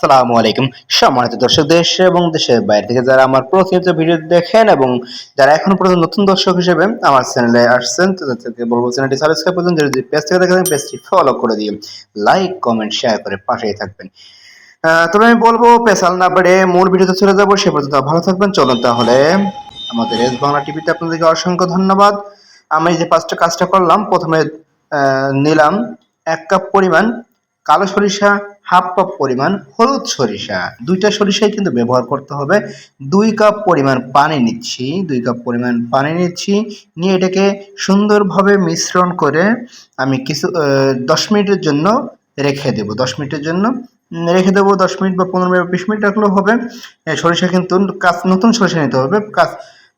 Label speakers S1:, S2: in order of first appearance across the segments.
S1: আসসালামু আলাইকুম। সম্মানিত দর্শক, দেশ এবং দেশের বাইরে থেকে যারা আমার প্রতিনিয়ত ভিডিও দেখেন এবং যারা এখন পর্যন্ত নতুন দর্শক হিসেবে আমার চ্যানেলে আসছেন তাদেরকে বলব চ্যানেলটি সাবস্ক্রাইব করুন, যদি পেজ থেকে দেখেন পেজটি ফলো করে দিয়ে লাইক কমেন্ট শেয়ার করে পাশেই থাকবেন। তবে আমি বলব পেশাল না বেড়ে মূল ভিডিওতে চলে যাব, সে পর্যন্ত ভালো থাকবেন। চলুন তাহলে আমাদের এস বাংলা টিভিতে আপনাদেরকে অসংখ্য ধন্যবাদ। আমি যে পাঁচটা কাজটা করলাম, প্রথমে নিলাম এক কাপ পরিমাণ কালো সরিষা হাফ কাপ পরিমাণ হলুদ সরিষা। দুইটা সরিষাই কিন্তু ব্যবহার করতে হবে। দুই কাপ পরিমাণ পানি নিচ্ছি, দুই কাপ পরিমাণ পানি নিচ্ছি। নিয়ে এটাকে সুন্দরভাবে মিশ্রণ করে আমি কিছু দশ মিনিটের জন্য রেখে দেবো। দশ মিনিটের জন্য রেখে দেবো। দশ মিনিট বা পনেরো মিনিট বিশ মিনিট রাখলেও হবে। সরিষা কিন্তু কাজ, নতুন সরিষা নিতে হবে। কাজ,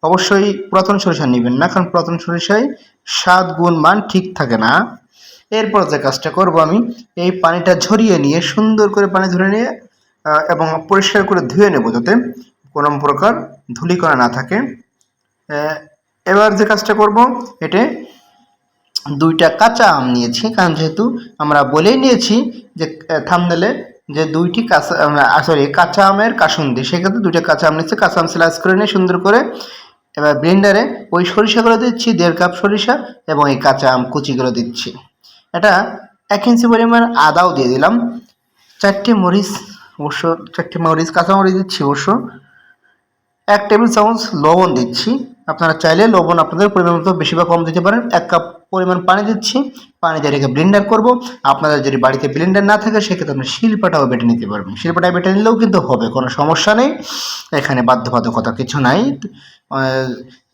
S1: অবশ্যই পুরাতন সরিষা নেবেন না, কারণ পুরাতন সরিষায় স্বাদ, গুণ, মান ঠিক থাকে না। এরপর যে কাজটা করব আমি, এই পানিটা ঝরিয়ে নিয়ে সুন্দর করে পানি ধরে নিয়ে এবং পরিষ্কার করে ধুয়ে নেব যাতে কোনো প্রকার ধূলিকণা না থাকে। এবার যে কাজটা করব, এতে দুইটা কাঁচা আম নিয়েছি, কারণ যেহেতু আমরা বলেই নিয়েছি যে থামনেলে যে দুইটি কাঁচা সরি কাঁচা আমের কাসুন্দি, সেক্ষেত্রে দুইটা কাঁচা আম নিচ্ছে কাঁচা আম স্লাইস করে নিয়ে সুন্দর করে এবার ব্লেন্ডারে ওই সরিষাগুলো দিচ্ছি, দেড় কাপ সরিষা এবং এই কাঁচা আম কুচিগুলো দিচ্ছি। এটা এক ইঞ্চি পরিমাণ আদাও দিয়ে দিলাম। চারটে মরিচ অবশ্য, চারটে মরিচ, কাঁচা মরিচ দিচ্ছি অবশ্য। এক টেবিল চামচ লবণ দিচ্ছি। আপনারা চাইলে লবণ আপনাদের পরিমাণ মতো বেশি বা কম দিতে পারেন। এক কাপ পরিমাণ পানি দিচ্ছি। পানি দিয়ে রেখে ব্লেন্ডার করব। আপনাদের যদি বাড়িতে ব্লেন্ডার না থাকে, সেক্ষেত্রে আপনি শিলপাটাও বেটে নিতে পারবেন। শিলপাটায় বেটে নিলেও কিন্তু হবে, কোনো সমস্যা নেই। এখানে বাধ্যবাধকতা কিছু নাই।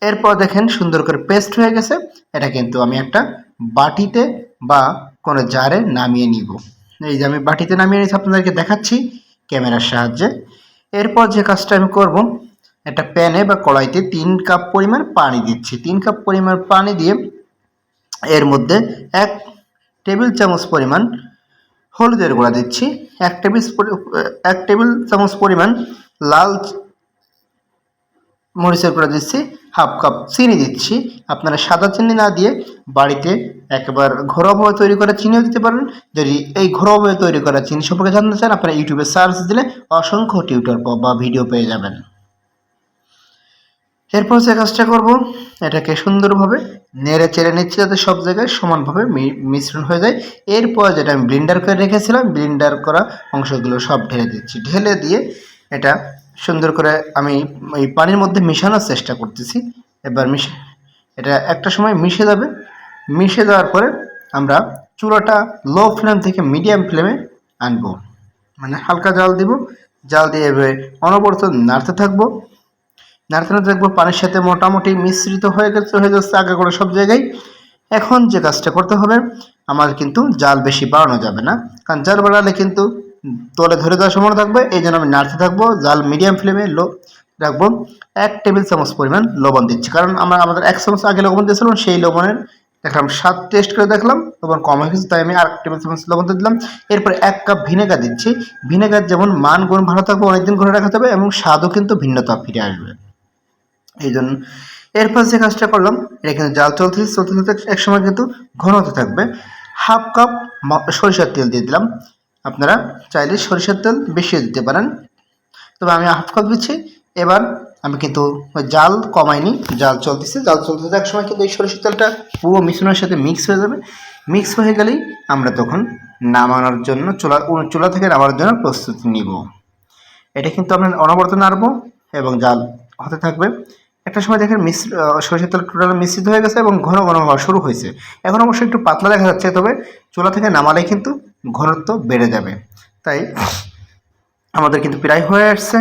S1: এরপর দেখেন সুন্দর করে পেস্ট হয়ে গেছে। এটা কিন্তু আমি একটা বাটিতে বা কোনো জারে নামিয়ে নিব। এই যে আমি বাটিতে নামিয়ে নিয়েছি, আপনাদেরকে দেখাচ্ছি ক্যামেরার সাহায্যে। এরপর যে কাজটা আমি করব, একটা প্যানে বা কড়াইতে তিন কাপ পরিমাণ পানি দিচ্ছি। তিন কাপ পরিমাণ পানি দিয়ে এর মধ্যে এক টেবিল চামচ পরিমাণ হলুদের গুঁড়া দিচ্ছি। এক টেবিল এক টেবিল চামচ পরিমাণ লাল মরিচের গুঁড়া দিচ্ছি হাফ কাপ চিনি দিচ্ছি। আপনারা সাদা চিনি না দিয়ে বাড়িতে একবার ঘরোয়াভাবে তৈরি করা চিনিও দিতে পারেন। যদি এই ঘরোয়াভাবে তৈরি করা চিনি সম্পর্কে জানতে চান, আপনারা ইউটিউবে সার্চ দিলে অসংখ্য টিউটর বা ভিডিও পেয়ে যাবেন। এরপর যে কাজটা করব, এটাকে সুন্দরভাবে নেড়ে চেড়ে নিচ্ছি যাতে সব জায়গায় সমানভাবে মিশ্রণ হয়ে যায়। এরপর যেটা আমি ব্লিন্ডার করে রেখেছিলাম ব্লিন্ডার করা অংশগুলো সব ঢেলে দিচ্ছি। ঢেলে দিয়ে এটা সুন্দর করে আমি এই পানির মধ্যে মেশানোর চেষ্টা করতেছি। এবার মিশে, এটা একটা সময় মিশে যাবে। মিশে যাওয়ার পরে আমরা চুলাটা লো ফ্লেম থেকে মিডিয়াম ফ্লেমে আনব। মানে হালকা জাল দিব। জাল দিয়ে এভাবে অনবরত নাড়তে থাকব। নাড়তে নাড়তে থাকব, পানির সাথে মোটামুটি মিশ্রিত হয়ে গেছে, হয়ে যাচ্ছে আগে করে সব জায়গায়। এখন যে কাজটা করতে হবে, আমার কিন্তু জাল বেশি বাড়ানো যাবে না। কারণ জাল বাড়ালে কিন্তু তলে ধরে দেওয়ার সময় থাকবে, এই জন্য আমি নাড়তে থাকব, জাল মিডিয়াম ফ্লেমে লো রাখব। এক টেবিল চামচ পরিমাণ লবণ দিচ্ছি। কারণ আমরা আমাদের এক চামচ আগে লবণ দিয়েছিলাম, সেই লবণের দেখলাম স্বাদ টেস্ট করে দেখলাম, লবণ কম হয়ে গেছে, তাই আমি আর টেবিল চামচ লবণ দিয়ে দিলাম। এরপর এক কাপ ভিনেগার দিচ্ছি। ভিনেগার যেমন মান গুণ ভালো থাকবে, অনেকদিন ঘরে রাখা যাবে এবং স্বাদও কিন্তু ভিন্নতা ফিরে আসবে। এই জন্য এরপর যে কাজটা করলাম, এটা কিন্তু জাল চলতে চলতে চলতে এক সময় কিন্তু ঘন হতে থাকবে। হাফ কাপ সরিষার তেল দিয়ে দিলাম। আপনারা চাইলে সরিষার তেল বেশিও দিতে পারেন। তবে আমি হাফ কাপ দিচ্ছি। এবার আমি কিন্তু জাল কমাইনি, জাল চলতেছে। জাল চলতেছে এক সময় কিন্তু এই সরিষার তেলটা পুরো মিশ্রণের সাথে মিক্স হয়ে যাবে। মিক্স হয়ে গেলেই আমরা তখন নামানোর জন্য চুলা চুলা থেকে নামানোর জন্য প্রস্তুতি নিব। এটা কিন্তু আমরা অনবরত নাড়বো এবং জাল হতে থাকবে। একটা সময় দেখেন মিশ্র সরিষার তেল টোটাল মিশ্রিত হয়ে গেছে এবং ঘন ঘন হওয়া শুরু হয়েছে। এখন অবশ্যই একটু পাতলা দেখা যাচ্ছে, তবে চুলা থেকে নামালে কিন্তু ঘনত্ব বেড়ে যাবে। তাই আমাদের কিন্তু প্রায় হয়ে আসছে।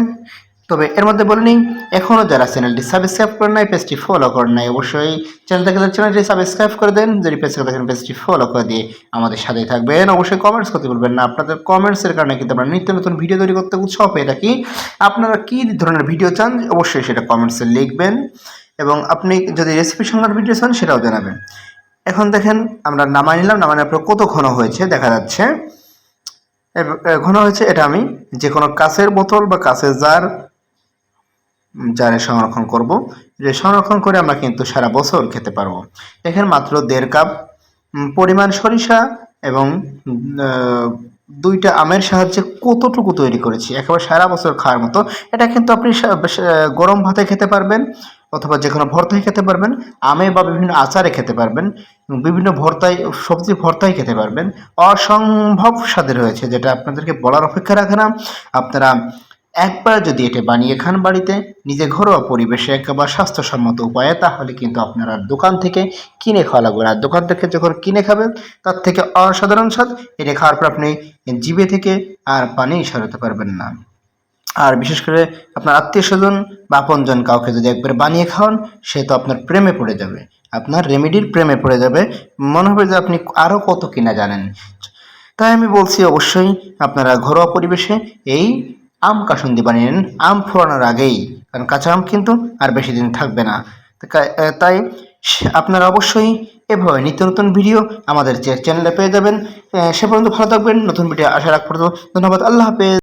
S1: তবে এর মধ্যে বলে নিই এখনও যারা চ্যানেলটি সাবস্ক্রাইব করেন নাই পেজটি ফলো করেন নাই, অবশ্যই চ্যানেল থেকে চ্যানেলটি সাবস্ক্রাইব করে দেন, যদি পেজ থেকে দেখেন পেজটি ফলো করে দিয়ে আমাদের সাথেই থাকবেন। অবশ্যই কমেন্টস করতে বলবেন না। আপনাদের কমেন্টসের কারণে কিন্তু আমরা নিত্য নতুন ভিডিও তৈরি করতে উৎসাহ পেয়ে থাকি। আপনারা কী ধরনের ভিডিও চান, অবশ্যই সেটা কমেন্টসে লিখবেন। এবং আপনি যদি রেসিপি সংক্রান্ত ভিডিও চান, সেটাও জানাবেন। এখন দেখেন, আমরা নামাই নিলাম, নামানোর পর কত ঘন হয়েছে দেখা যাচ্ছে। ঘন হয়েছে, এটা আমি যে কোনো কাঁচের বোতল বা কাঁচের জার জারে সংরক্ষণ করব। যে সংরক্ষণ করে আমরা কিন্তু সারা বছর খেতে পারব। এখানে মাত্র দেড় কাপ পরিমাণ সরিষা এবং দুইটা আমের সাহায্যে কতটুকু তৈরি করেছি। একেবারে সারা বছর খাওয়ার মতো। এটা কিন্তু আপনি গরম ভাতে খেতে পারবেন। অথবা যে কোনো ভর্তাই খেতে পারবেন, আমে বা বিভিন্ন আচারে খেতে পারবেন বিভিন্ন ভর্তায় সবজি ভর্তাই খেতে পারবেন। অসম্ভব স্বাদের হয়েছে যেটা আপনাদেরকে বলার অপেক্ষা রাখে না। আপনারা একবার যদি এটা বানিয়ে খান বাড়িতে, নিজে ঘরোয়া পরিবেশে একেবারে স্বাস্থ্যসম্মত উপায়ে, তাহলে কিন্তু আপনারা দোকান থেকে কিনে খাওয়া লাগবে না। দোকান থেকে যখন কিনে খাবেন তার থেকে অসাধারণ স্বাদ, এটা খাওয়ার পর আপনি জিভে থেকে আর পানি সরাতে পারবেন না। আর বিশেষ করে আপনার আত্মীয় স্বজন বা আপনজন কাউকে যদি একবার বানিয়ে খাওয়ান, সে তো আপনার প্রেমে পড়ে যাবে। আপনার রেমেডির প্রেমে পড়ে যাবে। মনে হবে যে আপনি আরও কত কিনা জানেন। তাই আমি বলছি অবশ্যই আপনারা ঘরোয়া পরিবেশে এই আম কাসুন্দি বানিয়ে নেন। আম ফোরানোর আগেই, কারণ কাঁচা আম কিন্তু আর বেশি দিন থাকবে না। তাই আপনারা অবশ্যই এভাবে নিত্য নতুন ভিডিও আমাদের চ্যানেলে পেয়ে যাবেন। সে পর্যন্ত ভালো থাকবেন। নতুন ভিডিও আশা রাখ পর্যন্ত ধন্যবাদ। আল্লাহ হাফেজ।